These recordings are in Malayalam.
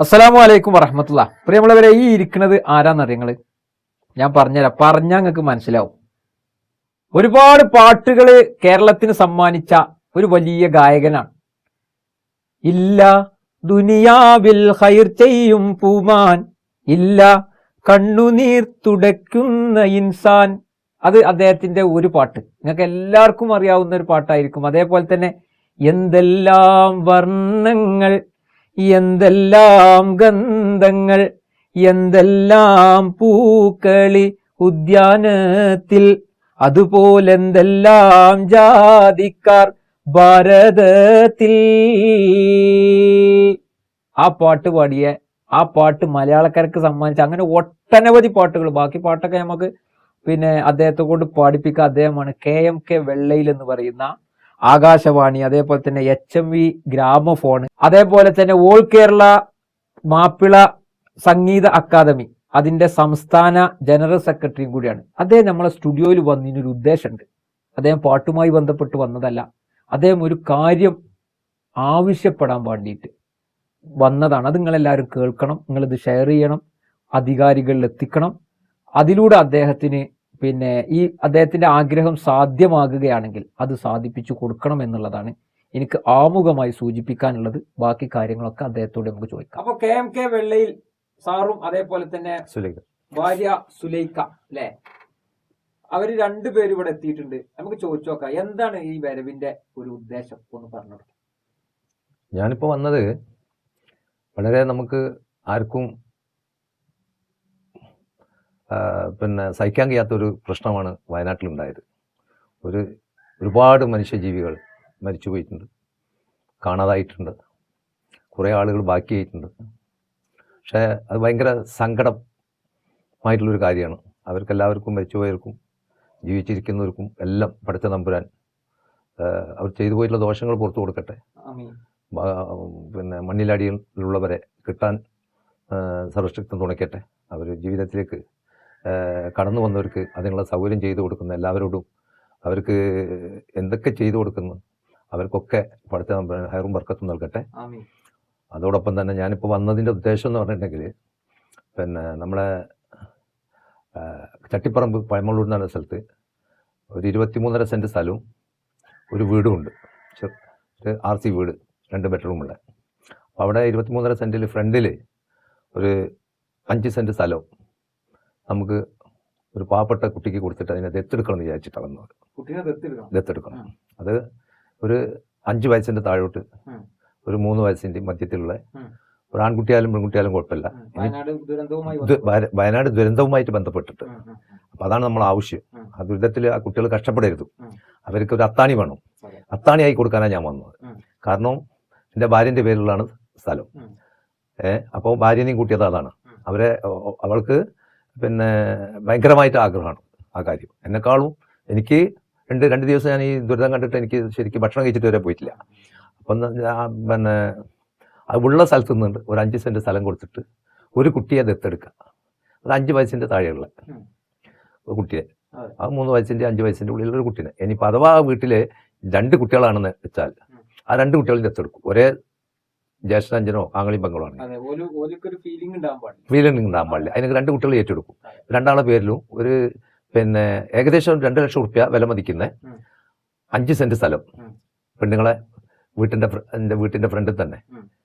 അസ്സലാമു അലൈക്കും വറഹമത്തുള്ള. പ്രിയമുള്ളവരെ ഈ ഇരിക്കുന്നത് ആരാന്നറിയങ്ങൾ ഞാൻ പറഞ്ഞുതരാം. പറഞ്ഞാൽ നിങ്ങൾക്ക് മനസ്സിലാവും. ഒരുപാട് പാട്ടുകൾ കേരളത്തിന് സമ്മാനിച്ച ഒരു വലിയ ഗായകനാണ്. ഇല്ല ദുനിയാവിൽ ഹൈർ ചെയ്യും പൂമാൻ. ഇല്ല കണ്ണുനീർ തുടയ്ക്കുന്ന ഇൻസാൻ. അത് അദ്ദേഹത്തിന്റെ ഒരു പാട്ട്. നിങ്ങൾക്ക് എല്ലാവർക്കും അറിയാവുന്ന ഒരു പാട്ടായിരിക്കും. അതേപോലെ തന്നെ എന്തെല്ലാം വർണങ്ങൾ എന്തെല്ലാം ഗന്ധങ്ങൾ എന്തെല്ലാം പൂക്കളി ഉദ്യാനത്തിൽ അതുപോലെന്തെല്ലാം ജാതിക്കാർ ഭാരതത്തിൽ. ആ പാട്ട് പാടിയ ആ പാട്ട് മലയാളക്കാർക്ക് സമ്മാനിച്ച. അങ്ങനെ ഒട്ടനവധി പാട്ടുകൾ. ബാക്കി പാട്ടൊക്കെ നമുക്ക് പിന്നെ അദ്ദേഹത്തെ കൊണ്ട് പാടിപ്പിക്കുക അദ്ദേഹമാണ് കെ എം കെ വെള്ളയിൽ എന്ന് പറയുന്ന ആകാശവാണി അതേപോലെ തന്നെ എച്ച് എം വി ഗ്രാമഫോൺ അതേപോലെ തന്നെ ഓൾ കേരള മാപ്പിള സംഗീത അക്കാദമി അതിന്റെ സംസ്ഥാന ജനറൽ സെക്രട്ടറിയും കൂടിയാണ്. അദ്ദേഹം നമ്മളെ സ്റ്റുഡിയോയിൽ വന്നതിനൊരു ഉദ്ദേശമുണ്ട്. അദ്ദേഹം പാട്ടുമായി ബന്ധപ്പെട്ട് വന്നതല്ല. അദ്ദേഹം ഒരു കാര്യം ആവശ്യപ്പെടാൻ വേണ്ടിയിട്ട് വന്നതാണ്. അത് നിങ്ങളെല്ലാവരും കേൾക്കണം നിങ്ങളിത് ഷെയർ ചെയ്യണം അധികാരികളിൽ എത്തിക്കണം. അതിലൂടെ അദ്ദേഹത്തിന് പിന്നെ ഈ അദ്ദേഹത്തിന്റെ ആഗ്രഹം സാധ്യമാകുകയാണെങ്കിൽ അത് സാധിപ്പിച്ചു കൊടുക്കണം എന്നുള്ളതാണ് എനിക്ക് ആമുഖമായി സൂചിപ്പിക്കാനുള്ളത്. ബാക്കി കാര്യങ്ങളൊക്കെ അദ്ദേഹത്തോട് നമുക്ക് ചോദിക്കാം. അപ്പൊ കെ എം കെ വെള്ളയിൽ സാറും അതേപോലെ തന്നെ സുലൈഖ. ഭാര്യ സുലൈക്ക അല്ലെ? അവർ രണ്ടുപേരും ഇവിടെ എത്തിയിട്ടുണ്ട്. നമുക്ക് ചോദിച്ചു നോക്കാം. എന്താണ് ഈ വരവിന്റെ ഒരു ഉദ്ദേശം? ഒന്ന് പറഞ്ഞു ഞാനിപ്പോ വന്നത് വളരെ നമുക്ക് ആർക്കും പിന്നെ സഹിക്കാൻ കഴിയാത്തൊരു പ്രശ്നമാണ് വയനാട്ടിലുണ്ടായത്. ഒരു ഒരുപാട് മനുഷ്യജീവികൾ മരിച്ചു പോയിട്ടുണ്ട്. കാണാതായിട്ടുണ്ട്. കുറേ ആളുകൾ ബാക്കിയായിട്ടുണ്ട്. പക്ഷേ അത് ഭയങ്കര സങ്കടമായിട്ടുള്ളൊരു കാര്യമാണ്. അവർക്കെല്ലാവർക്കും മരിച്ചുപോയവർക്കും ജീവിച്ചിരിക്കുന്നവർക്കും എല്ലാം പഠിച്ച നമ്പുരാൻ അവർ ചെയ്തു പോയിട്ടുള്ള ദോഷങ്ങൾ പുറത്തു കൊടുക്കട്ടെ. പിന്നെ മണ്ണിലടിയിലുള്ളവരെ കിട്ടാൻ സർവശക്തം തുണയ്ക്കട്ടെ. അവർ ജീവിതത്തിലേക്ക് കടന്നു വന്നവർക്ക് അതിനുള്ള സൗകര്യം ചെയ്തു കൊടുക്കുന്ന എല്ലാവരോടും അവർക്ക് എന്തൊക്കെ ചെയ്തു കൊടുക്കുന്നു അവർക്കൊക്കെ പഠിച്ച ഹയറും വർക്കത്തും നൽകട്ടെ. അതോടൊപ്പം തന്നെ ഞാനിപ്പോൾ വന്നതിന്റെ ഉദ്ദേശം എന്ന് പറഞ്ഞിട്ടുണ്ടെങ്കിൽ പിന്നെ നമ്മളെ ചട്ടിപ്പറമ്പ് പഴമള്ളൂർ എന്ന് പറഞ്ഞ സ്ഥലത്ത് ഒരു ഇരുപത്തിമൂന്നര സെന്റ് സ്ഥലവും ഒരു വീടുമുണ്ട് ഒരു ആർ സി വീട് രണ്ട് ബെഡ്റൂമുള്ള അപ്പോൾ അവിടെ ഇരുപത്തിമൂന്നര സെന്റിൽ ഫ്രണ്ടിൽ ഒരു അഞ്ച് സെന്റ് സ്ഥലവും നമുക്ക് ഒരു പാവപ്പെട്ട കുട്ടിക്ക് കൊടുത്തിട്ട് അതിനെ ദത്തെടുക്കണം എന്ന് വിചാരിച്ചിട്ടാണ് വന്നത്. കുട്ടീനെ ദത്തെടുക്കണം. അത് ഒരു അഞ്ച് വയസ്സിന്റെ താഴോട്ട് ഒരു മൂന്ന് വയസ്സിന്റെ മധ്യത്തിലുള്ള ഒരു ആൺകുട്ടിയാലും പെൺകുട്ടിയാലും കുഴപ്പമില്ല. വയനാട് ദുരന്തവുമായിട്ട് ബന്ധപ്പെട്ടിട്ട്. അപ്പോൾ അതാണ് നമ്മൾ ആവശ്യം. ആ ദുരിതത്തിൽ ആ കുട്ടികൾ കഷ്ടപ്പെടരുത്. അവർക്ക് ഒരു അത്താണി വേണം. അത്താണിയായി കൊടുക്കാനാണ് ഞാൻ വന്നത്. കാരണം എന്റെ ഭാര്യന്റെ പേരിലാണ് സ്ഥലം. ഏഹ് അപ്പോൾ ഭാര്യനെയും കൂട്ടിയത് അതാണ്. അവരെ അവൾക്ക് പിന്നെ ഭയങ്കരമായിട്ട് ആഗ്രഹമാണ് ആ കാര്യം. എന്നെക്കാളും എനിക്ക് രണ്ട് രണ്ട് ദിവസം ഞാൻ ഈ ദുരിതം കണ്ടിട്ട് എനിക്ക് ശരിക്കും ഭക്ഷണം കഴിച്ചിട്ട് വരെ പോയിട്ടില്ല. അപ്പം പിന്നെ ഉള്ള സ്ഥലത്ത് നിന്നുണ്ട് ഒരു അഞ്ച് സെന്റ് സ്ഥലം കൊടുത്തിട്ട് ഒരു കുട്ടിയെ ദത്തെടുക്കുക അത് അഞ്ച് വയസ്സിന്റെ താഴെയുള്ള ഒരു കുട്ടിയെ. ആ മൂന്ന് വയസ്സിന്റെ അഞ്ച് വയസ്സിന്റെ ഉള്ളിലുള്ള ഒരു കുട്ടീനെ. ഇനിയിപ്പോൾ അഥവാ ആ വീട്ടിൽ രണ്ട് കുട്ടികളാണെന്ന് വെച്ചാൽ ആ രണ്ട് കുട്ടികളും ദത്തെടുക്കും ഒരേ ജ്യേഷ്ഠാഞ്ചനോ ആങ്ങളിയും പങ്കളോ ആണ്. ഫീലിംഗ് ഉണ്ടാകാൻ പാടില്ല. അതിന് രണ്ട് കുട്ടികൾ ഏറ്റെടുക്കും. രണ്ടാളെ പേരിലും ഒരു പിന്നെ ഏകദേശം രണ്ട് ലക്ഷം റുപ്യ വില മതിക്കുന്ന അഞ്ച് സെന്റ് സ്ഥലം. പെണ്ണുങ്ങളെ വീട്ടിന്റെ എന്റെ എന്റെ വീട്ടിന്റെ ഫ്രണ്ടിൽ തന്നെ.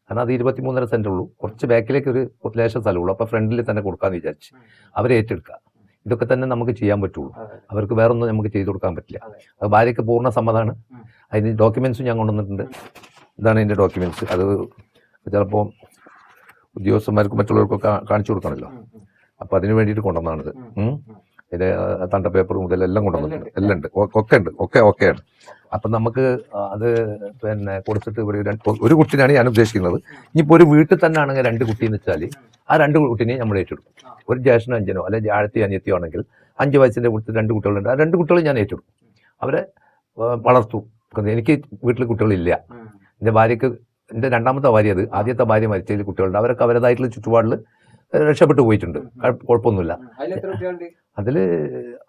കാരണം അത് ഇരുപത്തി മൂന്നര സെന്റ് ഉള്ളൂ. കുറച്ച് ബാക്കിലേക്ക് ഒരു ലേശം സ്ഥലമുള്ളൂ അപ്പൊ ഫ്രണ്ടിൽ തന്നെ കൊടുക്കാന്ന് വിചാരിച്ച്. അവരെ ഏറ്റെടുക്കുക. ഇതൊക്കെ തന്നെ നമുക്ക് ചെയ്യാൻ പറ്റുള്ളൂ. അവർക്ക് വേറൊന്നും നമുക്ക് ചെയ്തു കൊടുക്കാൻ പറ്റില്ല. അതെ. ഭാര്യയ്ക്ക് പൂർണ സമ്മതമാണ് അതിന് ഡോക്യുമെന്റ്സും ഞാൻ കൊണ്ടുവന്നിട്ടുണ്ട്. ഇതാണ് ഇതിന്റെ ഡോക്യുമെന്റ്സ് അത് ചിലപ്പോൾ ഉദ്യോഗസ്ഥന്മാർക്ക് മറ്റുള്ളവർക്കൊക്കെ കാണിച്ചു കൊടുക്കണമല്ലോ. അപ്പം അതിന് വേണ്ടിയിട്ട് കൊണ്ടുവന്നാണിത്. ഇത് തണ്ട പേപ്പർ മുതൽ എല്ലാം കൊണ്ടുവന്നിട്ടുണ്ട് എല്ലാം ഉണ്ട്. ഒക്കെ ഉണ്ട്. ഒക്കെ ഓക്കെയാണ്. അപ്പൊ നമുക്ക് അത് പിന്നെ കൊടുത്തിട്ട് ഒരു ഒരു കുട്ടീനാണ് ഞാൻ ഉദ്ദേശിക്കുന്നത്. ഇനിയിപ്പോ ഒരു വീട്ടിൽ തന്നെ ആണെങ്കിൽ രണ്ട് കുട്ടി എന്ന് വെച്ചാൽ ആ രണ്ട് കുട്ടീനെ നമ്മൾ ഏറ്റെടുക്കും. ഒരു ജ്യേഷ്ഠനോ അഞ്ചനോ അല്ലെങ്കിൽ ആഴത്തി അനിയത്തിയോ ആണെങ്കിൽ അഞ്ച് വയസ്സിന്റെ കുട്ടി രണ്ട് കുട്ടികളുണ്ട്. ആ രണ്ട് കുട്ടികളും ഞാൻ ഏറ്റെടുക്കും. അവരെ വളർത്തും. എനിക്ക് വീട്ടിൽ കുട്ടികളില്ല. എന്റെ ഭാര്യക്ക് എന്റെ രണ്ടാമത്തെ ഭാര്യ അത് ആദ്യത്തെ ഭാര്യ മരിച്ചതിൽ കുട്ടികളുണ്ട്. അവരൊക്കെ അവരുടേതായിട്ടുള്ള ചുറ്റുപാടിൽ രക്ഷപ്പെട്ടു പോയിട്ടുണ്ട്. കുഴപ്പ- കുഴപ്പമൊന്നുമില്ല. അതിൽ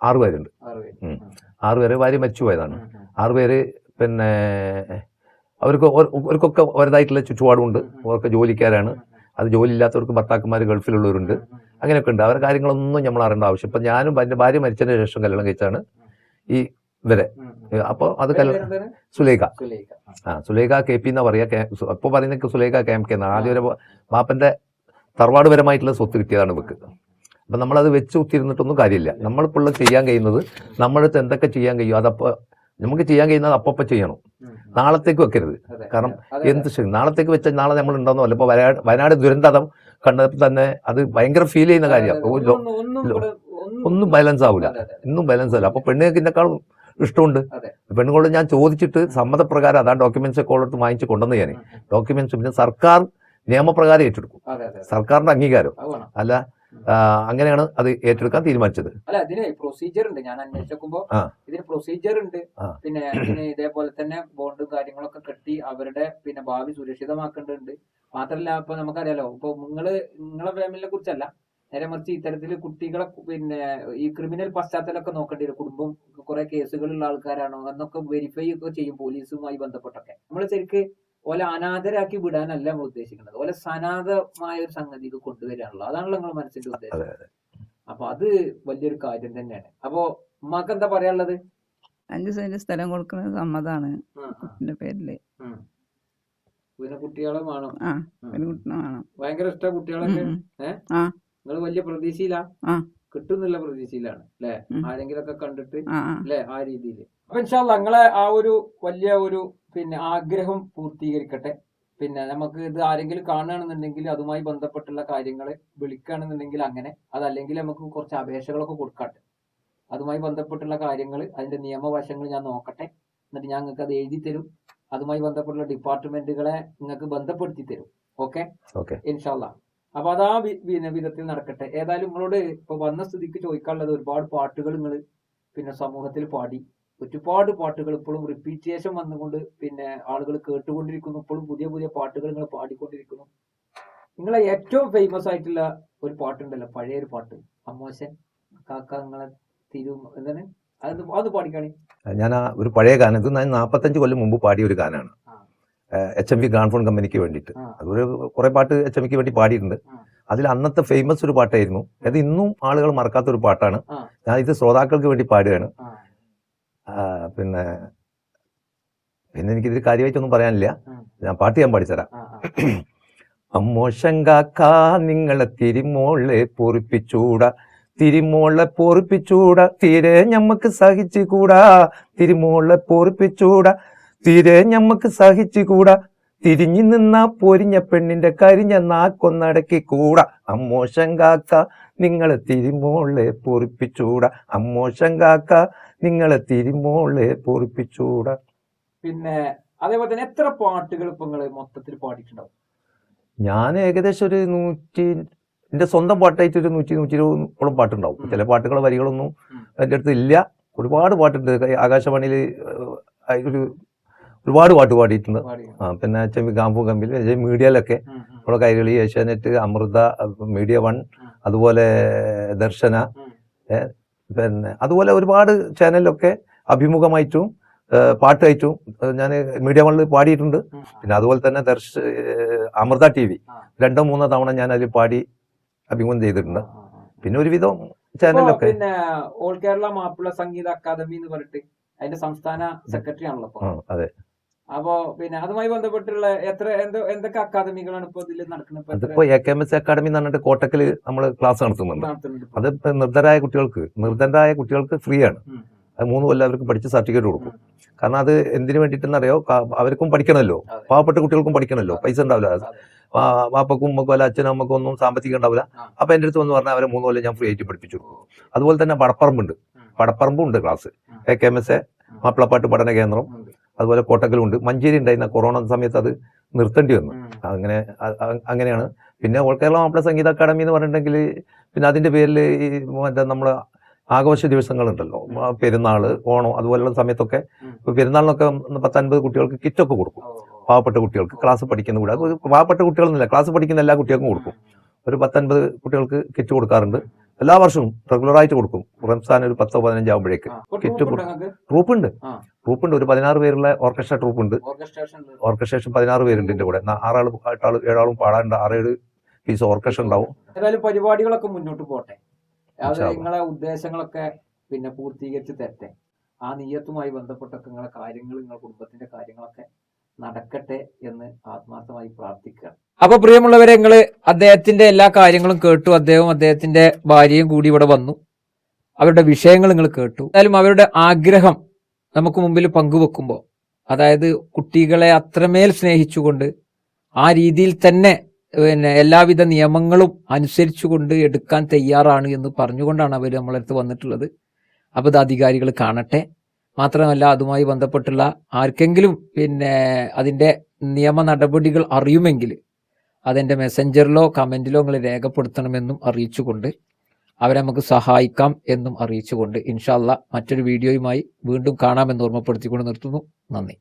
ആറ് ആറുപേര് ഭാര്യ മരിച്ചു പോയതാണ്. ഉം, ഉം. ആറ് പേര് പിന്നെ അവർക്ക് അവർക്കൊക്കെ അവരുടേതായിട്ടുള്ള ചുറ്റുപാടുമുണ്ട്. അവർക്ക് ജോലിക്കാരാണ്. അത് ജോലി ഇല്ലാത്തവർക്ക് ഭർത്താക്കന്മാർ ഗൾഫിലുള്ളവരുണ്ട് അങ്ങനെയൊക്കെ ഉണ്ട്. അവരുടെ കാര്യങ്ങളൊന്നും നമ്മൾ അറിയേണ്ട ആവശ്യം. ഇപ്പം ഞാനും എന്റെ ഭാര്യ മരിച്ചതിന് ശേഷം കല്യാണം കഴിച്ചാണ് ഈ ഇവരെ. അപ്പോൾ അത് സുലേഖ. ആ സുലേഖ കെ പി എന്നാ പറയാ അപ്പോൾ പറയുന്ന സുലേഖ കെ എം കെ എന്നാണ്. ആദ്യം ഒരു ബാപ്പന്റെ തറവാടുപരമായിട്ടുള്ള സ്വത്ത് കിട്ടിയതാണ് ഇവക്ക്. അപ്പം നമ്മളത് വെച്ച് കുത്തിയിരുന്നിട്ടൊന്നും കാര്യമില്ല. നമ്മളിപ്പോൾ ചെയ്യാൻ കഴിയുന്നത് നമ്മളടുത്ത് എന്തൊക്കെ ചെയ്യാൻ കഴിയും അതപ്പോൾ നമുക്ക് ചെയ്യാൻ കഴിയുന്നത് അപ്പപ്പോൾ ചെയ്യണം. നാളത്തേക്ക് വെക്കരുത്. കാരണം എന്ത് ശരി നാളത്തേക്ക് വെച്ചാൽ നാളെ നമ്മൾ ഉണ്ടാവുന്ന പോലെ ഇപ്പോൾ വയനാട് വയനാട് ദുരന്തം കണ്ടപ്പോൾ തന്നെ അത് ഭയങ്കര ഫീൽ ചെയ്യുന്ന കാര്യമാണ്. ഒന്നും ബാലൻസ് ആവില്ല ഇന്നും ബാലൻസ് ആവില്ല അപ്പൊ പെണ്ണുങ്ങൾക്കിനെക്കാളും ഇഷ്ടമുണ്ട്. പെണ്ണുങ്ങളോട് ഞാൻ ചോദിച്ചിട്ട് സമ്മതപ്രകാരം അതാ ഡോക്യുമെന്റ്സ് ഒക്കെ ഉള്ളടത്ത് വാങ്ങിച്ച് കൊണ്ടുവന്ന് ഞാൻ ഡോക്യുമെന്റ്സ് പിന്നെ സർക്കാർ നിയമപ്രകാരം ഏറ്റെടുക്കും. സർക്കാരിന്റെ അംഗീകാരം. അല്ല അങ്ങനെയാണ് അത് ഏറ്റെടുക്കാൻ തീരുമാനിച്ചത്. അല്ല ഇതിന് പ്രൊസീജിയർ ഉണ്ട്. ഞാൻ അന്വേഷിച്ചപ്പോ. ഇതിന് പ്രൊസീജിയർ ഉണ്ട്. പിന്നെ ഇതേപോലെ തന്നെ ബോണ്ടും കാര്യങ്ങളൊക്കെ കെട്ടി അവരുടെ പിന്നെ ഭാവി സുരക്ഷിതമാക്കേണ്ടതുണ്ട്. മാത്രല്ല ഇപ്പൊ നമുക്കറിയാലോ ഇപ്പൊ നിങ്ങൾ നിങ്ങളെ ഫാമിലിനെ കുറിച്ചല്ല നേരെ മറിച്ച് ഇത്തരത്തിൽ കുട്ടികളെ പിന്നെ ഈ ക്രിമിനൽ പശ്ചാത്തലമൊക്കെ നോക്കേണ്ടി വരും. കുടുംബം കുറെ കേസുകളുള്ള ആൾക്കാരാണോ എന്നൊക്കെ വെരിഫൈ ഒക്കെ ചെയ്യും പോലീസുമായി ബന്ധപ്പെട്ടൊക്കെ. നമ്മൾ ശരിക്ക് ഓലെ അനാഥരാക്കി വിടാനല്ല നമ്മൾ ഉദ്ദേശിക്കുന്നത്. ഓലെ സനാഥമായ ഒരു സംഗതിക്ക് കൊണ്ടുവരാനുള്ളത് അതാണല്ലോ നിങ്ങൾ മനസ്സിന്റെ ഉദ്ദേശം. അതെ, അപ്പൊ അത് വലിയൊരു കാര്യം തന്നെയാണ്. അപ്പൊ ഉമ്മാക്ക് എന്താ പറയാനുള്ളത്? അഞ്ചു സെന്റ് സ്ഥലം കൊടുക്കുന്ന സമ്മതാണ്. കുട്ടിന്റെ പേരിൽ. പിന്നെ കുട്ടികളെ വേണം. ഭയങ്കര ഇഷ്ട കുട്ടികളൊക്കെ? ഉം, നിങ്ങൾ വലിയ പ്രതീക്ഷയില? ആ. കിട്ടുന്നുള്ള പ്രതീക്ഷയിലാണ് അല്ലെ? ആരെങ്കിലും ആരെങ്കിലൊക്കെ കണ്ടിട്ട് അല്ലെ? ആ രീതിയിൽ അപ്പൊ ഇൻഷാല്ല നിങ്ങളെ ആ ഒരു വലിയ ഒരു പിന്നെ ആഗ്രഹം പൂർത്തീകരിക്കട്ടെ. പിന്നെ നമുക്ക് ഇത് ആരെങ്കിലും കാണുകയാണെന്നുണ്ടെങ്കിൽ അതുമായി ബന്ധപ്പെട്ടുള്ള കാര്യങ്ങൾ വിളിക്കുകയാണെന്നുണ്ടെങ്കിൽ അങ്ങനെ അതല്ലെങ്കിൽ നമുക്ക് കുറച്ച് അപേക്ഷകളൊക്കെ കൊടുക്കട്ടെ. അതുമായി ബന്ധപ്പെട്ടുള്ള കാര്യങ്ങൾ അതിന്റെ നിയമവശങ്ങൾ ഞാൻ നോക്കട്ടെ. എന്നിട്ട് ഞാൻ നിങ്ങൾക്ക് അത് എഴുതി തരും. അതുമായി ബന്ധപ്പെട്ടുള്ള ഡിപ്പാർട്ട്മെന്റുകളെ നിങ്ങൾക്ക് ബന്ധപ്പെടുത്തി തരും. ഓക്കെ? ഓക്കെ. ഇൻഷാല്ല അപ്പൊ അതാ ആ വിധത്തിൽ നടക്കട്ടെ. ഏതായാലും നിങ്ങളോട് ഇപ്പൊ വന്ന സ്ഥിതിക്ക് ചോദിക്കാനുള്ളത് ഒരുപാട് പാട്ടുകൾ നിങ്ങൾ പിന്നെ സമൂഹത്തിൽ പാടി. ഒരുപാട് പാട്ടുകൾ ഇപ്പോഴും റിപ്പീറ്റേഷൻ വന്നുകൊണ്ട് പിന്നെ ആളുകൾ കേട്ടുകൊണ്ടിരിക്കുന്നു. ഇപ്പോഴും പുതിയ പുതിയ പാട്ടുകൾ നിങ്ങൾ പാടിക്കൊണ്ടിരിക്കുന്നു. നിങ്ങളെ ഏറ്റവും ഫേമസ് ആയിട്ടുള്ള ഒരു പാട്ടുണ്ടല്ലോ പഴയ ഒരു പാട്ട്. അമ്മോശൻ കാക്ക നിങ്ങളെ തിരു എന്താണ്? അത് അത് പാടിക്കാണി. ഞാൻ ആ ഒരു പഴയ ഗാനം നാൽപ്പത്തഞ്ച് കൊല്ലം മുമ്പ് പാടിയ ഒരു ഗാനമാണ്. എച്ച് എം വി ഗാൻഫോൺ കമ്പനിക്ക് വേണ്ടിയിട്ട്. അതൊരു കുറെ പാട്ട് എച്ച് എം വിക്ക് വേണ്ടി പാടിയിട്ടുണ്ട്. അതിൽ അന്നത്തെ ഫേമസ് ഒരു പാട്ടായിരുന്നു. അത് ഇന്നും ആളുകൾ മറക്കാത്ത ഒരു പാട്ടാണ്. ഞാൻ ഇത് ശ്രോതാക്കൾക്ക് വേണ്ടി പാടുകയാണ്. പിന്നെ പിന്നെ എനിക്കിതിൽ കാര്യമായിട്ടൊന്നും പറയാനില്ല. ഞാൻ പാട്ട് ഞാൻ പാടിത്തരാം അമ്മോ. അമ്മോശങ്കാക്ക നിങ്ങളെ തിരുമോളെ പൊറിപ്പിച്ചൂടാ. തിരുമോളെ പൊറിപ്പിച്ചൂടാ. തീരെ ഞമ്മക്ക് സഹിച്ചുകൂടാ. തിരുമോളെ പൊറിപ്പിച്ചൂടാ. തീരെ ഞമ്മക്ക് സഹിച്ചുകൂടാ? തിരിഞ്ഞു നിന്ന പൊരിഞ്ഞ പെണ്ണിന്റെ കരിഞ്ഞ നാക്കൊന്നടക്കി കൂടാ അമ്മോശങ്കാക്ക നിങ്ങളെ തിരുമോളെ പൊറിപ്പിച്ചൂടാ. അമ്മോശങ്കാക്ക നിങ്ങളെ തിരുമോളെ പൊറിപ്പിച്ചൂടാ. പിന്നെ അതേപോലെ തന്നെ എത്ര പാട്ടുകൾ ഇപ്പൊ നിങ്ങൾ മൊത്തത്തിൽ പാടിയിട്ടുണ്ടാവും? ഞാൻ ഏകദേശം ഒരു നൂറ്റി എന്റെ സ്വന്തം പാട്ടായിട്ട് ഒരു നൂറ്റി നൂറ്റി ഇരുപതോളം പാട്ടുണ്ടാവും ചില പാട്ടുകളോ വരികളൊന്നും എന്റെ എന്റെ അടുത്ത് ഇല്ല. ഒരുപാട് പാട്ടുണ്ട്. ആകാശവാണിയിൽ ഒരു ഒരുപാട് പാട്ട് പാടിയിട്ടുണ്ട്. പിന്നെ ചെമ്മി കാമ്പു കമ്പിൽ മീഡിയയിലൊക്കെ നമ്മുടെ Kairali Asianet Amrita media one അതുപോലെ ദർശന പിന്നെ അതുപോലെ ഒരുപാട് ചാനലിലൊക്കെ അഭിമുഖമായിട്ടും പാട്ടായിട്ടും ഞാൻ മീഡിയ വണ്ണിൽ പാടിയിട്ടുണ്ട്. പിന്നെ അതുപോലെ തന്നെ ദർശ അമൃത ടി വി. രണ്ടോ മൂന്നോ തവണ ഞാൻ അതിൽ പാടി അഭിമുഖം ചെയ്തിട്ടുണ്ട്. പിന്നെ ഒരുവിധം ചാനലൊക്കെ. പിന്നെ ഓൾ കേരള മാപ്പിള സംഗീത അക്കാദമി എന്ന് പറഞ്ഞിട്ട് അതിന്റെ സംസ്ഥാന സെക്രട്ടറി ആണല്ലോ അതെ. അപ്പോ പിന്നെ അതുമായി ബന്ധപ്പെട്ടുള്ള എത്ര എന്തോ എന്തൊക്കെ അക്കാദമികളാണ് ഇപ്പൊ ഇതിൽ നടക്കുന്നത്? അതിപ്പോ A K M S academy എന്ന് പറഞ്ഞിട്ട് കോട്ടക്കൽ നമ്മൾ ക്ലാസ് നടത്തുന്നുണ്ട്. അത് നിർദ്ധരായ കുട്ടികൾക്ക് നിർദ്ധരായ കുട്ടികൾക്ക് ഫ്രീ ആണ് അത് മൂന്ന് കൊല്ലം അവർക്ക് പഠിച്ച് സർട്ടിഫിക്കറ്റ് കൊടുക്കും. കാരണം അത് എന്തിനു വേണ്ടിയിട്ടെന്നറിയോ? അവർക്കും പഠിക്കണമല്ലോ. പാവപ്പെട്ട കുട്ടികൾക്കും പഠിക്കണമല്ലോ. പൈസ ഉണ്ടാവില്ല. വാപ്പക്കും ഉമ്മക്കും അല്ല അച്ഛനും അമ്മക്കും ഒന്നും സാമ്പത്തികം ഉണ്ടാവില്ല. അപ്പൊ എന്റെ അടുത്ത് വന്ന് പറഞ്ഞാൽ അവരെ മൂന്ന് കൊല്ലം ഞാൻ ഫ്രീ ആയിട്ട് പഠിപ്പിച്ചു കൊടുക്കും. അതുപോലെ തന്നെ വടപ്പറമ്പുണ്ട് വടപ്പറമ്പുണ്ട് ഉണ്ട് class. A K M S A മാപ്പിളപ്പാട്ട് പഠന കേന്ദ്രം. അതുപോലെ കോട്ടക്കലുണ്ട്. മഞ്ചേരി ഉണ്ടായിരുന്ന കൊറോണ സമയത്ത് അത് നിർത്തേണ്ടി വന്നു. അങ്ങനെ അങ്ങനെയാണ്. പിന്നെ ഓൾ കേരള മാപ്പിള സംഗീത അക്കാദമി എന്ന് പറഞ്ഞിട്ടുണ്ടെങ്കിൽ പിന്നെ അതിന്റെ പേരിൽ ഈ മറ്റേ നമ്മൾ ആഘോഷ ദിവസങ്ങളുണ്ടല്ലോ. പെരുന്നാൾ ഓണം അതുപോലെയുള്ള സമയത്തൊക്കെ പെരുന്നാളിനൊക്കെ പത്തൻപത് കുട്ടികൾക്ക് കിറ്റൊക്കെ കൊടുക്കും. പാവപ്പെട്ട കുട്ടികൾക്ക് ക്ലാസ് പഠിക്കുന്ന കൂടെ പാവപ്പെട്ട കുട്ടികളൊന്നുമില്ല. ക്ലാസ് പഠിക്കുന്ന എല്ലാ കുട്ടികൾക്കും കൊടുക്കും. ഒരു പത്തൊൻപത് കുട്ടികൾക്ക് കിറ്റ് കൊടുക്കാറുണ്ട്. എല്ലാ വർഷവും റെഗുലറായിട്ട് കൊടുക്കും. റംസാൻ ഒരു പത്തോ പതിനഞ്ചോ ആകുമ്പോഴേക്ക് ആ, ഇപ്പൊ കിറ്റ് ട്രൂപ്പ് ഉണ്ടോ. ട്രൂപ്പ് ഉണ്ട്. ഒരു പതിനാറ് പേരുള്ള ഓർക്കസ്ട്ര ട്രൂപ്പ് ഉണ്ട്. ഓർക്കസ്ട്രേഷൻ പതിനാറ് പേരുണ്ട് എന്റെ കൂടെ. ആറാളും എട്ടാളും ഏഴാളും പാടാനുണ്ട് ആറേഴ് പീസ് ഓർക്കസ്ട്ര ഉണ്ടാവും. പരിപാടികളൊക്കെ മുന്നോട്ട് പോട്ടെ. നിങ്ങളെ ഉദ്ദേശങ്ങളൊക്കെ പിന്നെ പൂർത്തീകരിച്ച് തരട്ടെ. ആ നീയത്തുമായി ബന്ധപ്പെട്ടൊക്കെ നിങ്ങളെ കാര്യങ്ങൾ നിങ്ങളുടെ കുടുംബത്തിന്റെ കാര്യങ്ങളൊക്കെ നടക്കട്ടെ എന്ന് ആത്മാർത്ഥമായി പ്രാർത്ഥിക്കുക. അപ്പൊ പ്രിയമുള്ളവരെ നിങ്ങൾ അദ്ദേഹത്തിന്റെ എല്ലാ കാര്യങ്ങളും കേട്ടു. അദ്ദേഹവും അദ്ദേഹത്തിന്റെ ഭാര്യയും കൂടി ഇവിടെ വന്നു. അവരുടെ വിഷയങ്ങൾ നിങ്ങൾ കേട്ടു. എന്തായാലും അവരുടെ ആഗ്രഹം നമുക്ക് മുമ്പിൽ പങ്കുവെക്കുമ്പോൾ അതായത് കുട്ടികളെ അത്രമേൽ സ്നേഹിച്ചുകൊണ്ട് ആ രീതിയിൽ തന്നെ പിന്നെ എല്ലാവിധ നിയമങ്ങളും അനുസരിച്ചുകൊണ്ട് എടുക്കാൻ തയ്യാറാണ് എന്ന് പറഞ്ഞുകൊണ്ടാണ് അവർ നമ്മളടുത്ത് വന്നിട്ടുള്ളത്. അപ്പോൾ ഇത് അധികാരികൾ കാണട്ടെ. മാത്രമല്ല അതുമായി ബന്ധപ്പെട്ടുള്ള ആർക്കെങ്കിലും പിന്നെ അതിന്റെ നിയമ നടപടികൾ അറിയുമെങ്കിൽ അതെന്റെ മെസ്സഞ്ചറിലോ കമന്റിലോ നിങ്ങൾ രേഖപ്പെടുത്തണമെന്നും അറിയിച്ചുകൊണ്ട് അവരെ നമുക്ക് സഹായിക്കാം എന്നും അറിയിച്ചുകൊണ്ട് ഇൻഷാല്ല മറ്റൊരു വീഡിയോയുമായി വീണ്ടും കാണാമെന്ന് ഓർമ്മപ്പെടുത്തിക്കൊണ്ട് നിർത്തുന്നു. നന്ദി.